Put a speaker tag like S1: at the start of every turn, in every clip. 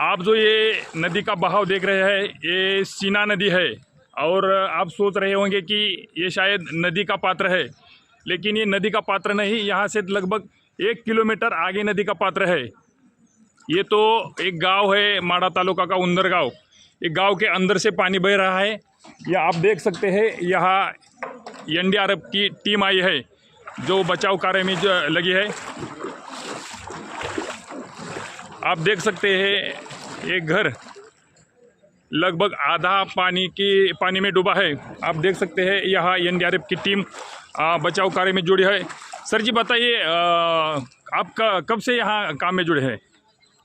S1: आप जो ये नदी का बहाव देख रहे हैं, ये सीना नदी है। और आप सोच रहे होंगे कि ये शायद नदी का पात्र है। लेकिन ये नदी का पात्र नहीं, यहाँ से लगभग एक किलोमीटर आगे नदी का पात्र है। ये तो एक गाँव है, माड़ा तालुका का उंदर गाँव एक गाँव के अंदर से पानी बह रहा है। ये आप देख सकते हैं, यहाँ एन डी की टीम आई है, जो बचाव कार्य में लगी है। आप देख सकते हैं एक घर लगभग आधा पानी की, पानी में डूबा है। आप देख सकते हैं, यहाँ एन डी की टीम बचाव कार्य में जुड़ी है। सर जी बताइए आप कब से यहाँ काम में जुड़े हैं?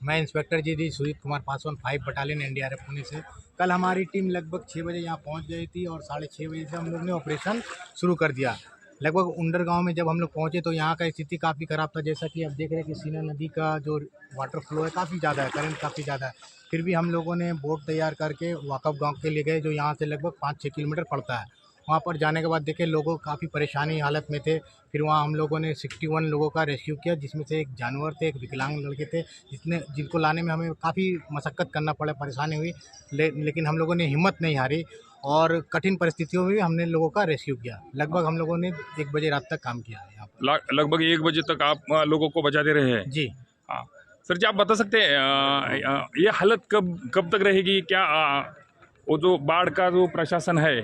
S2: मैं inspector G D, Sujit Kumar Paswan, five battalion NDRF Pune से। कल हमारी टीम लगभग छः बजे यहाँ पहुँच गई थी और साढ़े छः बजे से हम लोग ने ऑपरेशन शुरू कर दिया। लगभग उंडर गाँव में जब हम लोग पहुँचे तो यहाँ का स्थिति काफ़ी ख़राब था। जैसा कि आप देख रहे हैं कि सीना नदी का जो वाटर फ्लो है काफ़ी ज़्यादा है करंट काफ़ी ज़्यादा है। फिर भी हम लोगों ने बोट तैयार करके वाकफ गाँव के लिए गए जो यहाँ से लगभग पाँच छः किलोमीटर पड़ता है। वहाँ पर जाने के बाद देखे लोगों काफ़ी परेशानी हालत में थे। फिर वहाँ हम लोगों ने 61 लोगों का रेस्क्यू किया, जिसमें से एक जानवर थे, एक विकलांग लड़के थे, जिसने, जिनको लाने में हमें काफ़ी मशक्क़त करना पड़ा, परेशानी हुई। लेकिन हम लोगों ने हिम्मत नहीं हारी। और कठिन परिस्थितियों में भी हमने लोगों का रेस्क्यू किया। लगभग हम लोगों ने एक बजे रात तक काम किया है यहाँ पर।
S1: लगभग एक बजे तक आप लोगों को बचाते रहे हैं?
S2: जी।
S1: हाँ। सर जी आप बता सकते हैं ये हालत कब कब तक रहेगी? क्या आ, वो जो बाढ़ का जो प्रशासन है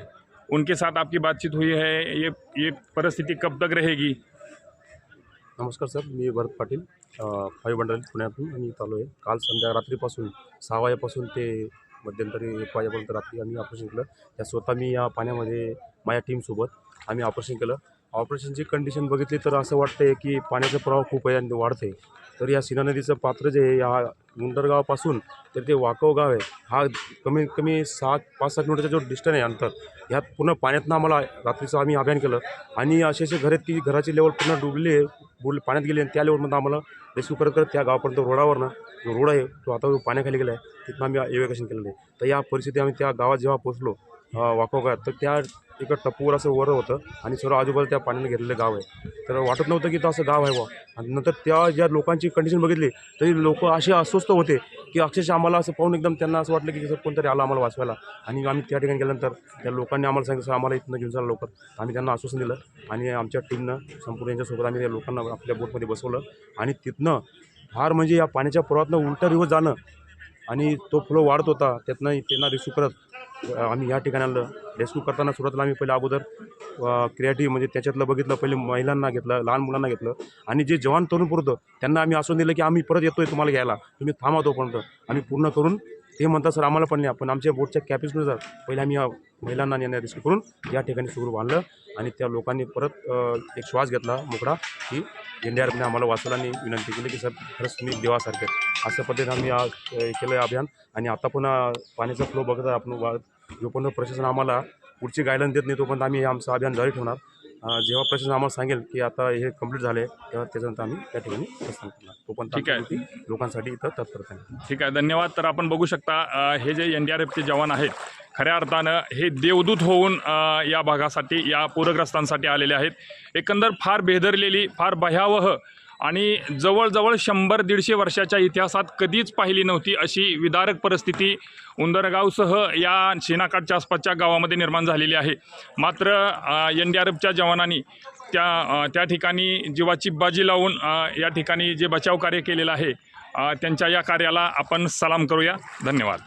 S1: उनके साथ आपकी बातचीत हुई है? ये ये परिस्थिति कब तक रहेगी?
S3: नमस्कार सर मी भरत पाटील फाईव्ह बंडल पुण्यातून इथं आलो आहे काल संध्या रात्रीपासून सहा वाजेपासून ते मध्यंतरी एक वाजेपर्यंत रात्री आम्ही ऑपरेशन केलं. त्या स्वतः मी या पाण्यामध्ये माझ्या टीमसोबत आम्ही ऑपरेशन केलं. ऑपरेशनची कंडिशन बघितली तर असं वाटतंय की पाण्याचा प्रवाह खूप आहे आणि वाढते तर या सिना नदीचं पात्र जे आहे या गुंडरगावापासून तर ते वाकव गाव आहे. हा कमीत कमी सात पाच सात किलोमीटरचा जो डिस्टन्स आहे अंतर ह्यात पूर्ण पाण्यातनं आम्हाला रात्रीचं आम्ही अभियान केलं. आणि असे असे घर की घराची लेवल पूर्ण डुबली आहे बुडली पाण्यात गेली आणि त्या लेवलमध्ये आम्हाला रेस्क्यू करत करत त्या गावापर्यंत रोडावरनं जो रोड आहे तो आता जो पाण्याखाली गेला आहे तिथून आम्ही एव्हॅक्युएशन केलेलं आहे. तर या परिस्थिती आम्ही त्या गावात जेव्हा पोचलो वाकव गावात तर त्या इकडं टप्पूवर असं वर होतं आणि सर्व आजूबाजू त्या पाण्याने घेतलेलं गाव आहे. तर वाटत नव्हतं की तो असं गाव आहे बा आणि नंतर त्या ज्या लोकांची कंडिशन बघितली तरी लोक असे अस्वस्थ होते की अक्षरशः आम्हाला असं पाहून एकदम त्यांना असं वाटलं की सर कोणतरी आलं आम्हाला वाचवायला. आणि आम्ही त्या ठिकाणी गेल्यानंतर त्या लोकांनी आम्हाला सांगितलं सर आम्हाला इथनं घेऊन चला लवकर. आम्ही त्यांना आश्वासन दिलं आणि आमच्या टीमनं संपूर्ण यांच्यासोबत आम्ही त्या लोकांना आपल्या बोटमध्ये बसवलं. आणि तिथनं फार म्हणजे या पाण्याच्या प्रवाहातनं उलटा रिवर्स जाणं आणि तो फ्लो वाढत होता त्यातनं त्यांना रेस्क्यू करत आम्ही या ठिकाणी आणलं रेस्क्यू करताना सुरुवातीला आम्ही पहिले अगोदर क्रिएटिव्ह म्हणजे त्याच्यातलं बघितलं पहिले महिलांना घेतलं लहान मुलांना घेतलं. आणि जे जवान तरुण पुरतं त्यांना आम्ही असं दिलं की आम्ही परत येतोय तुम्हाला घ्यायला. तुम्ही थांबा तोपर्यंत. आम्ही पूर्ण करून ते म्हणतात सर आम्हाला पण नाही आपण आमच्या बोटच्या कॅपॅसिटीनुसार पहिले आम्ही या महिलांना आणि यांना करून या ठिकाणी सुरू आणलं आणि त्या लोकांनी परत एक श्वास घेतला मोकळा की एन डी आर एफने आम्हाला वाचवला आणि विनंती केली की सर खरंच तुम्ही देवासारखे असं अशा पद्धतीने आम्ही केलं आहे अभियान आणि आता पुन्हा पाण्याचा फ्लो बघत आहे आपण जोपर्यंत प्रशासन आम्हाला पुढची गायडन्स देत नाही तोपर्यंत आम्ही हे आमचं अभियान जारी ठेवणार. जेव्हा प्रशासन आम्हाला सांगेल की आता हे कंप्लीट झाले तेव्हा त्याच्यानंतर आम्ही त्या ठिकाणी प्रस्थान करणार. तोपर्यंत
S1: ठीक आहे.
S3: लोकांसाठी इथं तत्परता
S1: ठीक आहे धन्यवाद. तर आपण बघू शकता हे जे एन डी आर एफचे जवान आहेत खऱ्या अर्थानं हे देवदूत होऊन या भागासाठी या पूरग्रस्तांसाठी आलेले आहेत. एकंदर फार बेदरलेली फार भयावह आणि जवळजवळ शंभर दीडशे वर्षाच्या इतिहासात कधीच पाहिली नव्हती अशी विदारक परिस्थिती उंदरगावसह या शेनाकाठच्या आसपासच्या गावामध्ये निर्माण झालेली आहे. मात्र एन डी आर एफच्या जवानांनी त्या त्या ठिकाणी जीवाची बाजी लावून या ठिकाणी जे बचाव कार्य केलेलं आहे त्यांच्या या कार्याला आपण सलाम करूया. धन्यवाद.